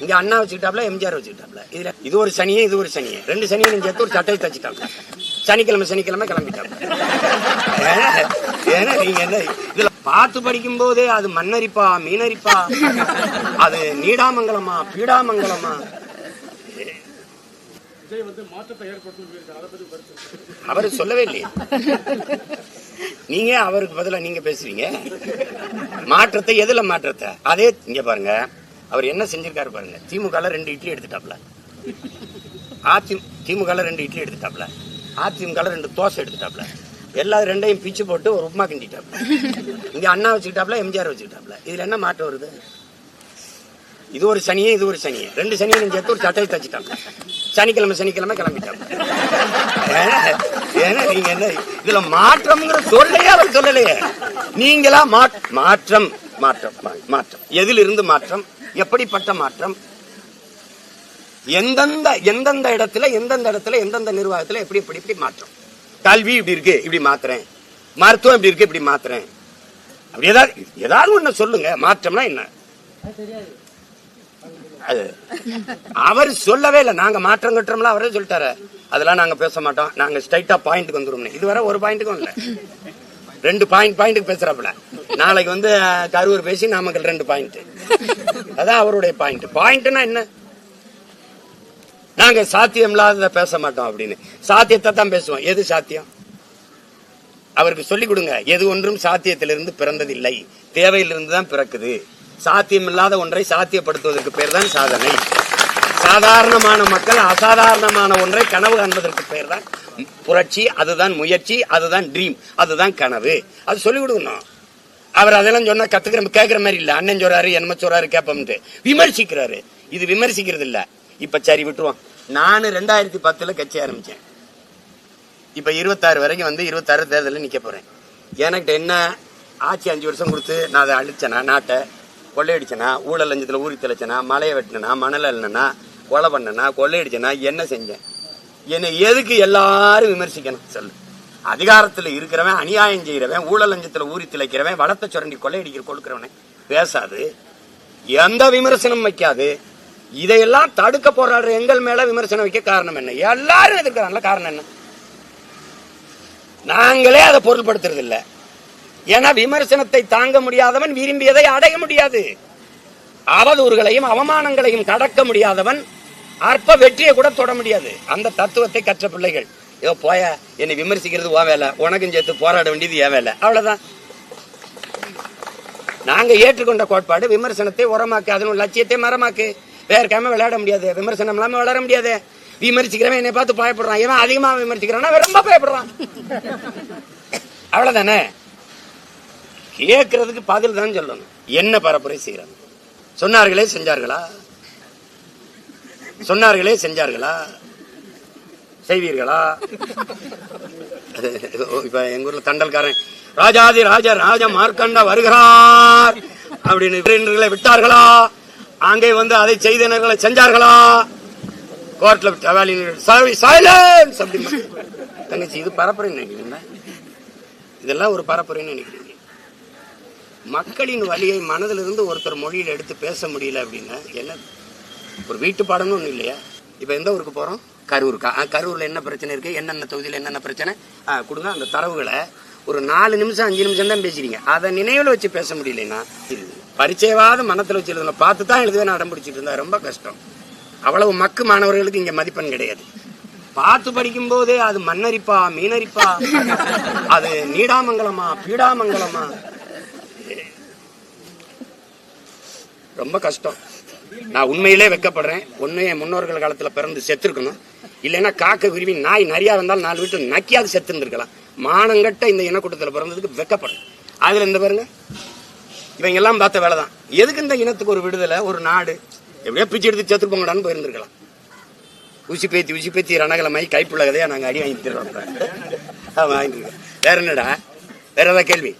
இங்க அண்ணா வச்சுக்கிட்டாப்ல எம்ஜிஆர் வச்சுக்கிட்டாப்ல. இதுல இது ஒரு சனியே இது ஒரு சனியே. ரெண்டு சனியை சேர்த்து ஒரு சட்டையை தச்சுட்டாப்ல. சனிக்கிழமை சனிக்கிழமை கிளம்பிட்டாப்ல. ஏன்னா- ஏன்னா நீங்க என்ன இதுல பார்த்து படிக்கும் போதே அது மண்ணரிப்பா மீனரிப்பா? அது நீடாமங்கலமா பீடாமங்கலமா? அவர் சொல்லவே இல்லையே. நீங்க அவருக்கு பதிலா நீங்க பேசுறீங்க மாற்றத்தை எதுல மாற்றத்தை? அதே இங்க பாருங்க. அவர் என்ன செஞ்சிருக்காரு பாருங்க. திமுக ரெண்டு இட்லி எடுத்துட்டாப்ல. அதி திமுக ரெண்டு இட்லி எடுத்துட்டாப்ல. அதிமுக ரெண்டு தோசை எடுத்துட்டாப்ல. எல்லா ரெண்டையும் பிச்சு போட்டு ஒரு உப்புமா கிண்டிட்டாப்ல. இங்க அண்ணா வச்சுக்கிட்டாப்ல எம்ஜிஆர் வச்சுக்கிட்டாப்ல. இதுல என்ன மாற்றம் வருது? இது ஒரு சனியே இது ஒரு சனியே. ரெண்டு சனியை சேர்த்து ஒரு சட்டையை தச்சுட்டாங்க சனிக்கிழமை சனிக்கிழமை கிளம்பிட்டாங்க ஏன்னா- நீங்க என்ன இதுல மாற்றம்ங்கிற சொல்லையே அவர் சொல்லலையே. நீங்களா மா- மாற்றம் மாற்றம் மாற்றம். எதிலிருந்து மாற்றம்? எப்படிப்பட்ட மாற்றம்? எந்தெந்த எந்தெந்த இடத்துல எந்தெந்த இடத்துல எந்தெந்த நிர்வாகத்துல எப்படி எப்படி இப்படி மாற்றம்? கல்வி இப்படி இருக்கு இப்படி மாத்துறேன். மருத்துவம் இப்படி இருக்கு இப்படி மாத்துறேன். அப்படி ஏதாவது ஏதாவது ஒண்ணு சொல்லுங்க மாற்றம்னா என்ன? அவர் சொல்லவே இல்லை. நாங்க மாற்றம் கட்டுறோம்ல அவரே சொல்லிட்டாரு. அதெல்லாம் நாங்க பேச மாட்டோம். நாங்க ஸ்ட்ரைட்டா பாயிண்ட்க்கு வந்துடும் இதுவரை ஒரு பாயிண்ட்டுக்கும் இல்லை. ரெண்டு பாயிண்ட் பாயிண்ட்டுக்கு பேசுறாப்புல. நாளைக்கு வந்து கரூர் பேசி நாமக்கல் ரெண்டு பாயிண்ட் அதான் அவருடைய பாயிண்ட் பாயிண்ட்னா என்ன? நாங்க சாத்தியம் இல்லாததை பேச மாட்டோம் அப்படின்னு. சாத்தியத்தை தான் பேசுவோம். எது சாத்தியம்? அவருக்கு சொல்லிக் கொடுங்க. எது ஒன்றும் சாத்தியத்திலிருந்து பிறந்ததில்லை. தேவையிலிருந்து தான் பிறக்குது. சாத்தியம் இல்லாத ஒன்றை சாத்தியப்படுத்துவதற்கு பேர் தான் சாதனை. சாதாரணமான மக்கள் அசாதாரணமான ஒன்றை கனவு காண்பதற்கு பேர் தான் புரட்சி. அதுதான் முயற்சி. அதுதான் ட்ரீம் அதுதான் கனவு. அது சொல்லிக் கொடுக்கணும். அவர் அதெல்லாம் சொன்னா கத்துக்கிற கேட்கற மாதிரி இல்ல. அண்ணன் சொல்றாரு என்னமோ சொல்றாரு கேப்பம்ட்டு. விமர்சிக்கிறாரு. இது விமர்சிக்கிறது இல்ல. இப்ப சரி விட்டுருவோம். நானு ரெண்டாயிரத்தி பத்துல கட்சி ஆரம்பிச்சேன். இப்ப இருபத்தாறு வரைக்கும் வந்து இருபத்தாறு தேர்தலில் நிக்க போறேன். எனக்கு என்ன ஆட்சி அஞ்சு வருஷம் கொடுத்து நான் அதை அழிச்சேனா நாட்டை கொள்ளையடிச்சனா ஊழல் லஞ்சத்தில் ஊறி தெளிச்சனா மலையை வெட்டினா மணல் அல்லனா கொலை பண்ணனா கொள்ளையடிச்சனா என்ன செஞ்சேன்? என்னை எதுக்கு எல்லாரும் விமர்சிக்கணும்? சொல்லு. அதிகாரத்துல இருக்கிறவன் அநியாயம் செய்யறவன் ஊழல் லஞ்சத்துல ஊறி திளைக்கிறவன் வளத்தை சுரண்டி கொள்ளையடிக்கிற கொடுக்கிறவனே. பேசாது. எந்த விமர்சனம் வைக்காது. இதையெல்லாம் தடுக்க போராடுற எங்கள் மேல விமர்சனம் வைக்க காரணம் என்ன? எல்லாரும் எதிர்க்கிறாங்களா காரணம் என்ன? நாங்களே அதை பொருள்படுத்துறது இல்ல. ஏன்னா விமர்சனத்தை தாங்க முடியாதவன் விரும்பியதை அடைய முடியாது. அவதூறுகளையும் அவமானங்களையும் கடக்க முடியாதவன் அற்ப வெற்றியை கூட தொட முடியாது. அந்த தத்துவத்தை கற்ற பிள்ளைகள். ஏதோ போய. என்னை விமர்சிக்கிறது ஓ வேலை. உனக்கும் சேர்த்து போராட வேண்டியது ஏன் வேலை. அவ்வளவுதான். நாங்க ஏற்றுக்கொண்ட கோட்பாடு விமர்சனத்தை உரமாக்கு அதன் லட்சியத்தை மரமாக்கு. வேர்க்காம விளையாட முடியாது. விமர்சனம் இல்லாம வளர முடியாது. விமர்சிக்கிறவன் என்னை பார்த்து பயப்படுறான். இவன் அதிகமா விமர்சிக்கிறான் ரொம்ப பயப்படுறான். அவ்வளவுதானே? கேட்கறதுக்கு பதில் தான் சொல்லணும். என்ன பரப்புரை செய்யறாங்க? சொன்னார்களே செஞ்சார்களா? சொன்னார்களே செஞ்சார்களா? செய்வீர்களா? இப்ப எங்க ஊர்ல தண்டல்காரன் ராஜாதி ராஜ ராஜ மார்க்கண்ட வருகிறார். அப்படின்னு விட்டார்களா? அங்கே வந்து அதை செய்தனர்களை செஞ்சார்களா? கோர்ட்ல சைலன்ஸ் அப்படின்னு. தங்கச்சி இது பரப்புரைன்னு நினைக்கிறீங்க இதெல்லாம் ஒரு பரப்புரைன்னு நினைக்கிறீங்க. மக்களின் வழியை மனதிலிருந்து ஒருத்தர் மொழியில் எடுத்து பேச முடியல அப்படின்னா என்ன? ஒரு வீட்டு பாடம்னு ஒன்றும் இல்லையா? இப்போ எந்த ஊருக்கு போகிறோம் கரூருக்கா? ஆ, என்ன பிரச்சனை இருக்குது என்னென்ன தொகுதியில் என்னென்ன பிரச்சனை? கொடுங்க அந்த தரவுகளை. ஒரு நாலு நிமிஷம் அஞ்சு நிமிஷம் தான் பேசுறீங்க அதை நினைவில் வச்சு பேச முடியலன்னா இது பரிச்சயவாத மனத்தில் வச்சு எழுதணும். பார்த்து தான் எழுதுவேன் அடம் பிடிச்சிட்டு இருந்தா ரொம்ப கஷ்டம். அவ்வளவு மக்கு மாணவர்களுக்கு இங்கே மதிப்பெண் கிடையாது. பார்த்து படிக்கும் போதே அது மண்ணரிப்பா மீனரிப்பா? அது நீடாமங்கலமா பீடாமங்கலமா? ரொம்ப கஷ்டம். நான் உண்மையிலே வெக்கப்படுறேன். ஒண்ணு என் முன்னோர்கள் காலத்துல பிறந்து செத்துருக்கணும். இல்லைன்னா காக்க குருவி நாய் நிறையா வந்தாலும் நாலு வீட்டு நக்கியாவது செத்து இருந்திருக்கலாம் மானங்கட்ட இந்த இனக்கூட்டத்தில் பிறந்ததுக்கு வெக்கப்படுறேன் அதுல இந்த பாருங்க. இவங்க எல்லாம் பார்த்த வேலை தான் எதுக்கு இந்த இனத்துக்கு ஒரு விடுதலை ஒரு நாடு? எப்படியோ பிச்சு எடுத்து செத்து போங்கடான்னு போயிருந்திருக்கலாம். உசி பேத்தி உசி பேத்தி ரணகலமாய் கைப்புள்ள கதையா நாங்கள் அடி வாங்கி தரோம் வாங்கிட்டு வேற என்னடா? வேற ஏதாவது கேள்வி?